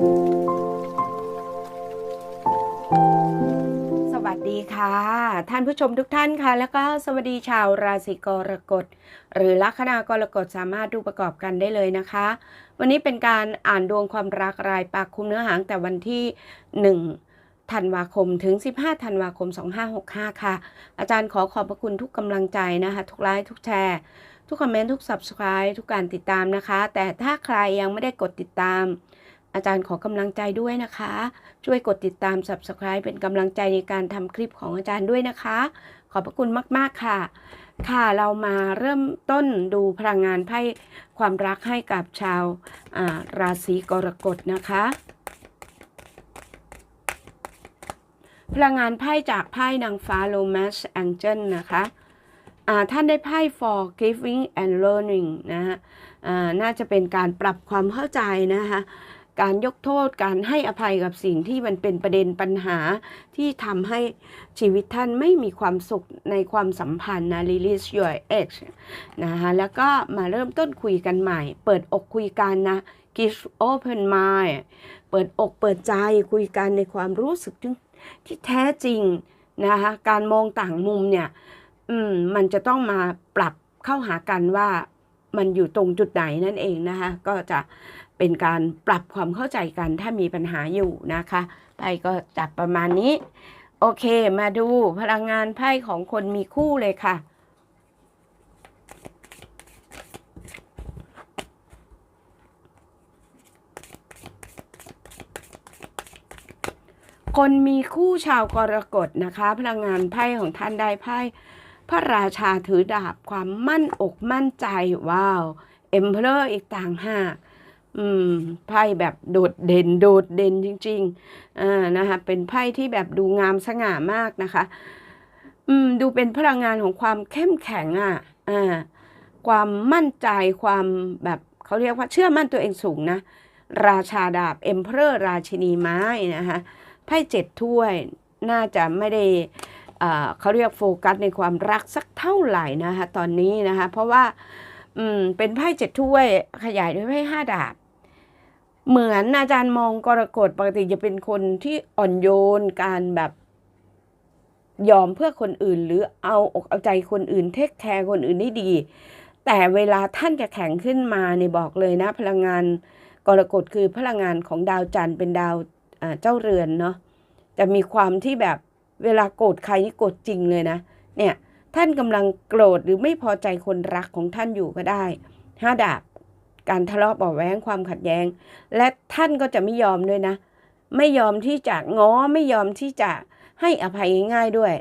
สวัสดีค่ะ ท่านผู้ชมทุกท่านค่ะ แล้วก็สวัสดีชาวราศีกรกฎ หรือลัคนากรกฎสามารถดูประกอบกันได้เลยนะคะ วันนี้เป็นการอ่านดวงความรักรายปากคุมเนื้อหางแต่วันที่ 1ธันวาคมถึง 15 ธันวาคม 2565 ค่ะ อาจารย์ขอขอบพระคุณทุกกำลังใจนะคะ ทุกไลค์ทุกแชร์ ทุกคอมเมนต์ ทุก Subscribe ทุกการติดตามนะคะ แต่ถ้าใครยังไม่ได้กดติดตาม อาจารย์ขอกำลังใจด้วยนะคะ ช่วยกดติดตาม Subscribe เป็นกำลังใจในการทำคลิปของอาจารย์ด้วยนะคะ ขอบพระคุณมาก ๆ ค่ะ ค่ะเรามาเริ่มต้นดูพลังงานไพ่ความรักให้กับชาวาราศีกรกฎนะคะ พลังงานไพ่จากไพ่นางฟ้า Romance Angel นะคะท่านได้ไพ่ for giving and learning นะฮะน่าจะเป็นการปรับความเข้าใจนะคะ การยกโทษการให้อภัยกับสิ่งที่มันเป็นประเด็นปัญหาที่ทำให้ชีวิตท่านไม่มีความสุขในความสัมพันธ์นะ release your edge นะคะแล้วก็มาเริ่มต้นคุยกันใหม่ เปิดอกคุยกันนะ give open mind เปิดอกเปิดใจคุยกันในความรู้สึกที่แท้จริงนะคะการมองต่างมุมเนี่ย อืม มันจะต้องมาปรับเข้าหากันว่า มันอยู่ตรงจุดไหนนั่นเองนะคะก็จะเป็นการปรับความเข้าใจกันถ้ามีปัญหาอยู่นะคะไพ่ก็จับประมาณนี้ โอเคมาดูพลังงานไพ่ของคนมีคู่เลยค่ะคนมีคู่ชาวกรกฎนะคะ พลังงานไพ่ของท่านได้ไพ่ พระราชาถือดาบความมั่นอกมั่นใจว้าวเอ็มเพลอร์อีกต่างหากอืมไพ่แบบโดดเด่นโดดเด่นจริงๆอ่านะคะเป็นไพ่ที่แบบดูงามสง่ามากนะคะอืมดูเป็นพลังงานของความเข้มแข็งอะอ่าความมั่นใจความแบบเขาเรียกว่าเชื่อมั่นตัวเองสูงนะ ราชาดาบเอ็มเพอร์ราชินีไม้นะคะไพ่เจ็ดถ้วยน่าจะไม่ได้ เขาเรียกโฟกัสในความรักสักเท่าไหร่นะคะตอนนี้นะคะเพราะว่าเป็นไพ่เจ็ดถ้วยขยายด้วยไพ่ห้าดาบ เหมือนอาจารย์มองกรกฎปกติจะเป็นคนที่อ่อนโยนการแบบยอมเพื่อคนอื่น หรือเอาอกเอาใจคนอื่นเทคแคร์คนอื่นได้ดี แต่เวลาท่านจะแข็งขึ้นมาเนี่ยบอกเลยนะ พลังงานกรกฎคือพลังงานของดาวจันทร์เป็นดาวเจ้าเรือนเนาะจะมีความที่แบบ เวลาโกรธใครนี่โกรธจริงเลยนะ เนี่ยท่านกำลังโกรธหรือไม่พอใจคนรักของท่านอยู่ก็ได้ห้าดาบ การทะเลาะเบาแวงความขัดแย้ง และท่านก็จะไม่ยอมด้วยนะ ไม่ยอมที่จะง้อไม่ยอมที่จะให้อภัยง่ายด้วย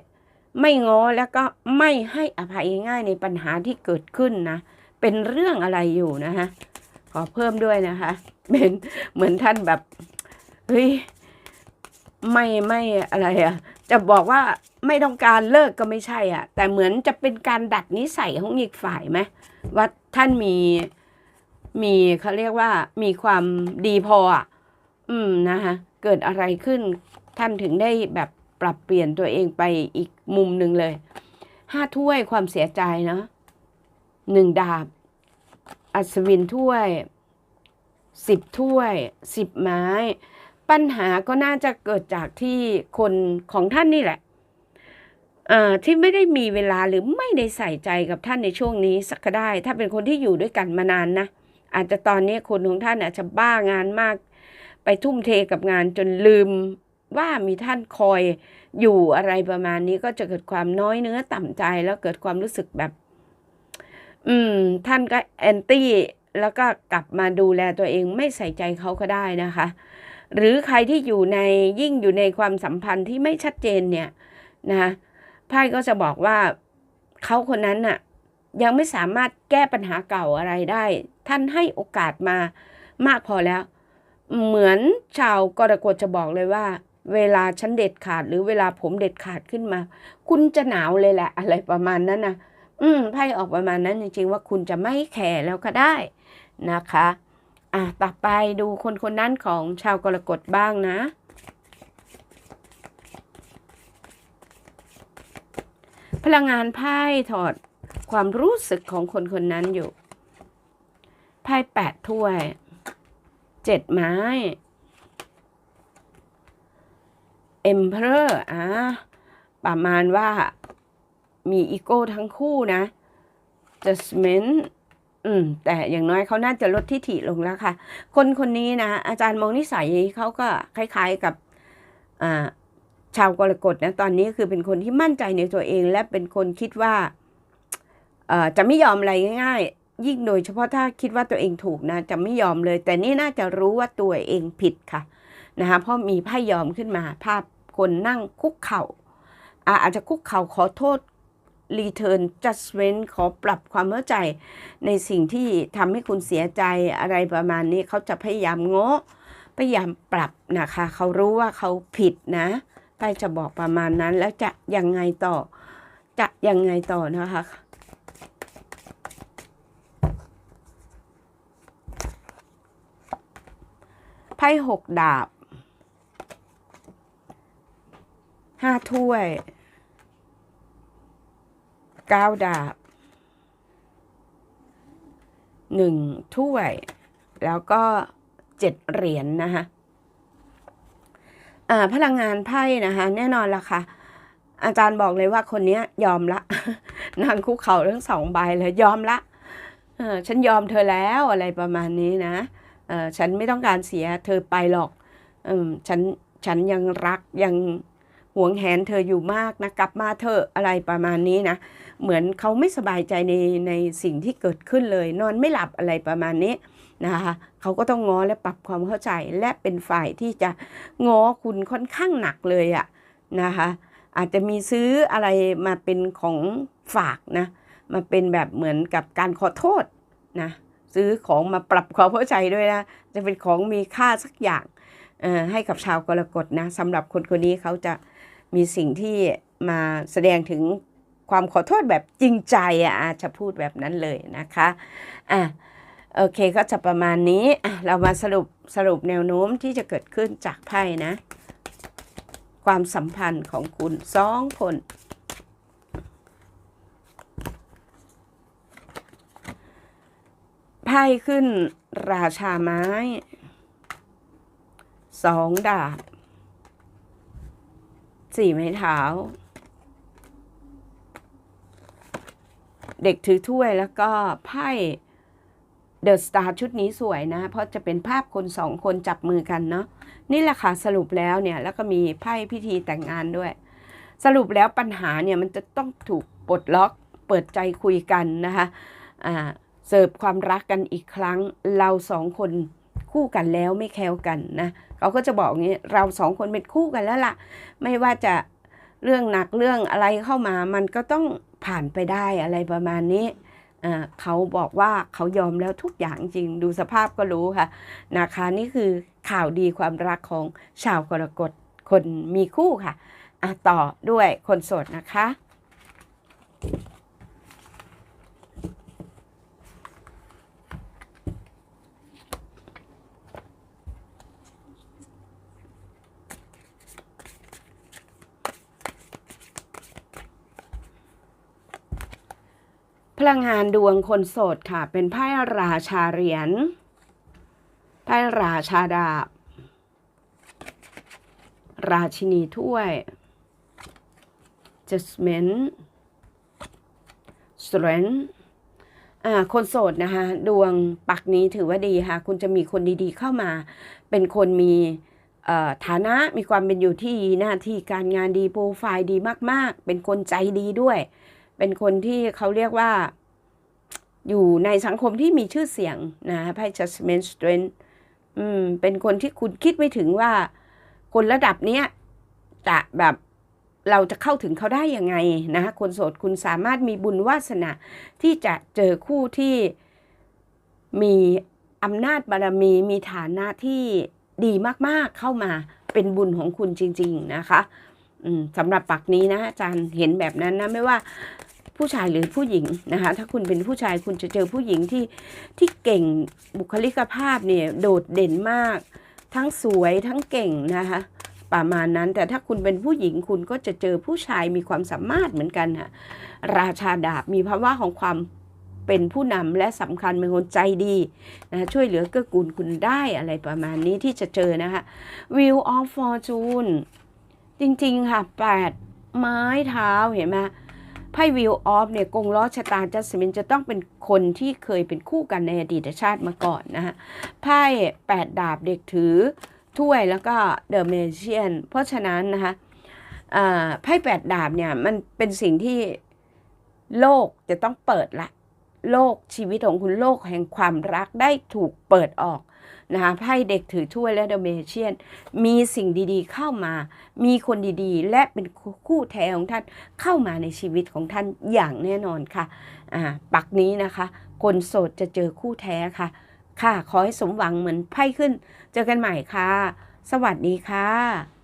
ไม่ง้อแล้วก็ไม่ให้อภัยง่ายในปัญหาที่เกิดขึ้นนะ เป็นเรื่องอะไรอยู่นะคะขอเพิ่มด้วยนะคะเป็นเหมือนท่านแบบเฮ้ยไม่ไม่อะไรอะ จะบอกว่าไม่ต้องการเลิกก็ไม่ใช่อะ แต่เหมือนจะเป็นการดัดนิสัยของอีกฝ่ายไหมว่าท่านมีมีเขาเรียกว่ามีความดีพออะ อืมนะคะเกิดอะไรขึ้นท่านถึงได้แบบปรับเปลี่ยนตัวเองไปอีกมุมหนึ่งเลยห้าถ้วยความเสียใจเนาะหนึ่งดาบ อัศวินถ้วยสิบถ้วยสิบไม้ ปัญหาก็น่าจะเกิดจากที่คนของท่านนี่แหละที่ไม่ได้มีเวลาหรือไม่ได้ใส่ใจกับท่านในช่วงนี้สักก็ได้ ถ้าเป็นคนที่อยู่ด้วยกันมานานนะอาจจะตอนนี้คนของท่านอาจจะบ้างานมาก ไปทุ่มเทกับงานจนลืมว่ามีท่านคอยอยู่อะไรประมาณนี้ก็จะเกิดความน้อยเนื้อต่ำใจแล้วเกิดความรู้สึกแบบ อืม ท่านก็แอนตี้แล้วก็กลับมาดูแลตัวเองไม่ใส่ใจเขาก็ได้นะคะ หรือใครที่อยู่ในยิ่งอยู่ในความสัมพันธ์ที่ไม่ชัดเจนเนี่ยนะไพ่ก็จะบอกว่าเขาคนนั้นน่ะยังไม่สามารถแก้ปัญหาเก่าอะไรได้ ท่านให้โอกาสมามากพอแล้ว เหมือนชาวกรกฎจะบอกเลยว่า เวลาฉันเด็ดขาด หรือเวลาผมเด็ดขาดขึ้นมา คุณจะหนาวเลยแหละ อะไรประมาณนั้นนะอืมไพ่ออกประมาณนั้นจริงๆว่าคุณจะไม่แคร์แล้วก็ได้นะคะ อะต่อไปดูคนคนนั้นของชาวกรกฎบ้างนะ พลังงานไพ่ถอดความรู้สึกของคนคนนั้นอยู่ ไพ่แปดถ้วยเจ็ดไม้ emperor อะประมาณว่ามีอีโก้ทั้งคู่นะ judgment อืม แต่อย่างน้อยเขาน่าจะลดทิฐิลงแล้วค่ะ คนคนนี้นะ อาจารย์มองนิสัยเขาก็คล้ายๆกับอ่าชาวกรกฎนะตอนนี้คือเป็นคนที่มั่นใจในตัวเอง และเป็นคนคิดว่าจะไม่ยอมอะไรง่ายๆ ยิ่งโดยเฉพาะถ้าคิดว่าตัวเองถูกนะ จะไม่ยอมเลย แต่นี่น่าจะรู้ว่าตัวเองผิดค่ะนะคะเพราะมีไพ่ยอมขึ้นมา ภาพคนนั่งคุกเข่าอะอาจจะคุกเข่าขอโทษ return judgment ขอปรับความเข้าใจ ในสิ่งที่ทำให้คุณเสียใจอะไรประมาณนี้เขาจะพยายามโง้พยายามปรับนะคะเขารู้ว่าเขาผิดนะไพ่จะบอกประมาณนั้นแล้วจะยังไงต่อ จะยังไงต่อนะคะไพ่หกดาบห้าถ้วย เก้าดาบหนึ่งถ้วย แล้วก็เจ็ดเหรียญนนะคะอ่าพลังงานไพ่นะคะ แน่นอนละค่ะ อาจารย์บอกเลยว่าคนนี้ยอมละ นางคุกเข่าทั้งสองใบเลยยอมละเออฉันยอมเธอแล้วอะไรประมาณนี้นะเออฉันไม่ต้องการเสียเธอไปหรอกอฉันฉันยังรักยัง หวงแหนเธออยู่มากนะกลับมาเถออะไรประมาณนี้นะ เหมือนเขาไม่สบายใจในในสิ่งที่เกิดขึ้นเลย นอนไม่หลับอะไรประมาณนี้นะคะเขาก็ต้องง้อและปรับความเข้าใจและเป็นฝ่ายที่จะง้อคุณค่อนข้างหนักเลยอะนะคะอาจจะมีซื้ออะไรมาเป็นของฝากนะมาเป็นแบบเหมือนกับการขอโทษนะซื้อของมาปรับความเข้าใจด้วยนะจะเป็นของมีค่าสักอย่างเอ่อให้กับชาวกรกฎนะสำหรับคนคนนี้เขาจะ มีสิ่งที่มาแสดงถึงความขอโทษแบบจริงใจอะอาจจะพูดแบบนั้นเลยนะคะอะโอเคก็จะประมาณนี้อะเรามาสรุปสรุปแนวโน้มที่จะเกิดขึ้นจากไพ่นะ ความสัมพันธ์ของคุณสองคนไพ่ขึ้นราชาไม้สองดาบ สี่ไม้เท้า เด็กถือถ้วยแล้วก็ไพ่เดอะสตาร์ชุดนี้สวยนะ เพราะจะเป็นภาพคนสองคนจับมือกันเนาะนี่แหละค่ะสรุปแล้วเนี่ย แล้วก็มีไพ่พิธีแต่งงานด้วย สรุปแล้วปัญหาเนี่ยมันจะต้องถูกปลดล็อกเปิดใจคุยกันนะคะอ่าเสิร์ฟความรักกันอีกครั้ง เราสองคนคู่กันแล้วไม่แคล้วกันนะ เขาก็จะบอกงี้เราสองคนเป็นคู่กันแล้วล่ะ ไม่ว่าจะเรื่องหนักเรื่องอะไรเข้ามา มันก็ต้องผ่านไปได้อะไรประมาณนี้เขาบอกว่าเขายอมแล้วทุกอย่างจริงดูสภาพก็รู้ค่ะนะคะนี่คือข่าวดีความรักของชาวกรกฎคนมีคู่ค่ะอะต่อด้วยคนโสดนะคะ พลังงานดวงคนโสดค่ะ เป็นไพ่ราชาเหรียญไพ่ราชาดาบ ราชินีถ้วย judgment strength อ่าคนโสดนะคะ ดวงปักนี้ถือว่าดีค่ะ คุณจะมีคนดีๆเข้ามา เป็นคนมีฐานะมีความเป็นอยู่ที่หน้าที่การงานดีโปรไฟล์ดีมาก ๆ เป็นคนใจดีด้วย เป็นคนที่เขาเรียกว่าอยู่ในสังคมที่มีชื่อเสียงนะไพ่ judgment strength อืม เป็นคนที่คุณคิดไม่ถึงว่า คนระดับเนี้ยจะแบบเราจะเข้าถึงเขาได้ยังไงนะคนโสดคุณสามารถมีบุญวาสนาที่จะเจอคู่ที่มีอำนาจบารมีมีฐานะที่ดีมากๆเข้ามาเป็นบุญของคุณจริง ๆ นะคะ สำหรับปักนี้นะอาจารย์เห็นแบบนั้นนะไม่ว่าผู้ชายหรือผู้หญิงนะคะถ้าคุณเป็นผู้ชายคุณจะเจอผู้หญิงที่ที่เก่งบุคลิกภาพเนี่ยโดดเด่นมาก ทั้งสวยทั้งเก่งนะคะประมาณนั้นแต่ถ้าคุณเป็นผู้หญิงคุณก็จะเจอผู้ชายมีความสามารถเหมือนกันค่ะราชาดาบมีภาวะของความเป็นผู้นำและสำคัญเป็นคนใจดีนะช่วยเหลือเกื้อกูลคุณได้อะไรประมาณนี้ที่จะเจอนะคะ Wheel of Fortune จริงๆ ค่ะแปดไม้เท้าเห็นไหมไพ่วิวออฟเนี่ยกงล้อชะตาจัสมินจะต้องเป็นคนที่เคยเป็นคู่กันในอดีตชาติมาก่อนนะฮะไพ่แปดดาบเด็กถือถ้วยแล้วก็เดอะเมเชียน เพราะฉะนั้นนะคะไพ่แปดดาบเนี่ยมันเป็นสิ่งที่โลกจะต้องเปิดละ โลกชีวิตของคุณโลกแห่งความรักได้ถูกเปิดออก นะคะไพ่เด็กถือถ้วยและเดอะเมเชียน มีสิ่งดีๆเข้ามา มีคนดีๆ และเป็นคู่แท้ของท่านเข้ามาในชีวิตของท่านอย่างแน่นอนค่ะอ่าปักนี้นะคะ คนโสดจะเจอคู่แท้ค่ะ ค่ะ ขอให้สมหวังเหมือนไพ่ขึ้น เจอกันใหม่ค่ะ สวัสดีค่ะ